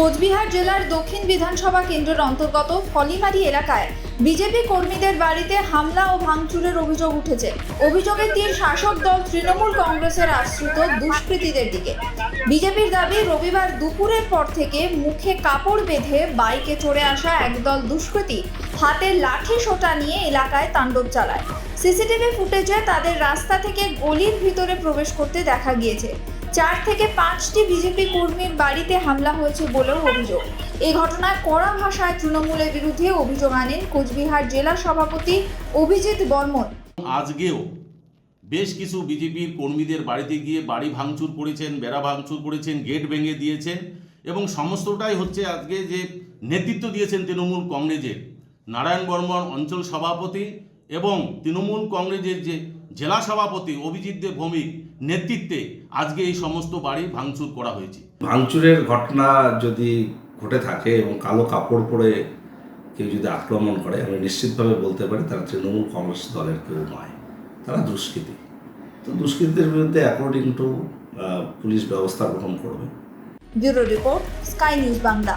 কোচবিহার জেলার দক্ষিণ বিধানসভা কেন্দ্রের অন্তর্গত ফলিমারি এলাকায় বিজেপি কর্মীদের বাড়িতে হামলা ও ভাঙচুরের অভিযোগ উঠেছে। অভিযোগে তীর শাসক দল তৃণমূল কংগ্রেসের আশ্রিত দুষ্কৃতীদের দিকে। বিজেপির দাবি, রবিবার দুপুরের পর থেকে মুখে কাপড় বেঁধে বাইকে চড়ে আসা একদল দুষ্কৃতী হাতে লাঠি সোটা নিয়ে এলাকায় তাণ্ডব চালায়। সিসিটিভি ফুটেজে তাদের রাস্তা থেকে গলির ভিতরে প্রবেশ করতে দেখা গিয়েছে। চার থেকে পাঁচটি বিজেপি কর্মীর বাড়িতে হামলা হয়েছে বলেও অভিযোগ। এই ঘটনায় কড়া ভাষায় তৃণমূলের বিরুদ্ধে অভিযোগ আনেন কোচবিহার জেলা সভাপতি অভিজিৎ বর্মন। আজকেও বেশ কিছু বিজেপির কর্মীদের বাড়িতে গিয়ে বাড়ি ভাঙচুর করেছেন, বেড়া ভাঙচুর করেছেন, গেট ভেঙে দিয়েছেন এবং সমস্তটাই হচ্ছে আজকে যে নেতৃত্ব দিয়েছেন তৃণমূল কংগ্রেসের নারায়ণ বর্মন অঞ্চল সভাপতি এবং তৃণমূল কংগ্রেসের যে জেলা সভাপতি অভিজিৎ দেব ভৌমিক নেতৃত্বে আজকে এই সমস্ত বাড়ি ভাঙচুর করা হয়েছে। ভাঙচুরের ঘটনা যদি ঘটে থাকে এবং কালো কাপড় পরে কেউ যদি আক্রমণ করে আমি নিশ্চিতভাবে বলতে পারি তারা তৃণমূল কংগ্রেস দলের কেউ নয়। তারা দুষ্কৃতী। তো দুষ্কৃতীদের বিরুদ্ধে অ্যাকর্ডিং টু পুলিশ ব্যবস্থা গ্রহণ করবে। Bureau report Sky News Bangla.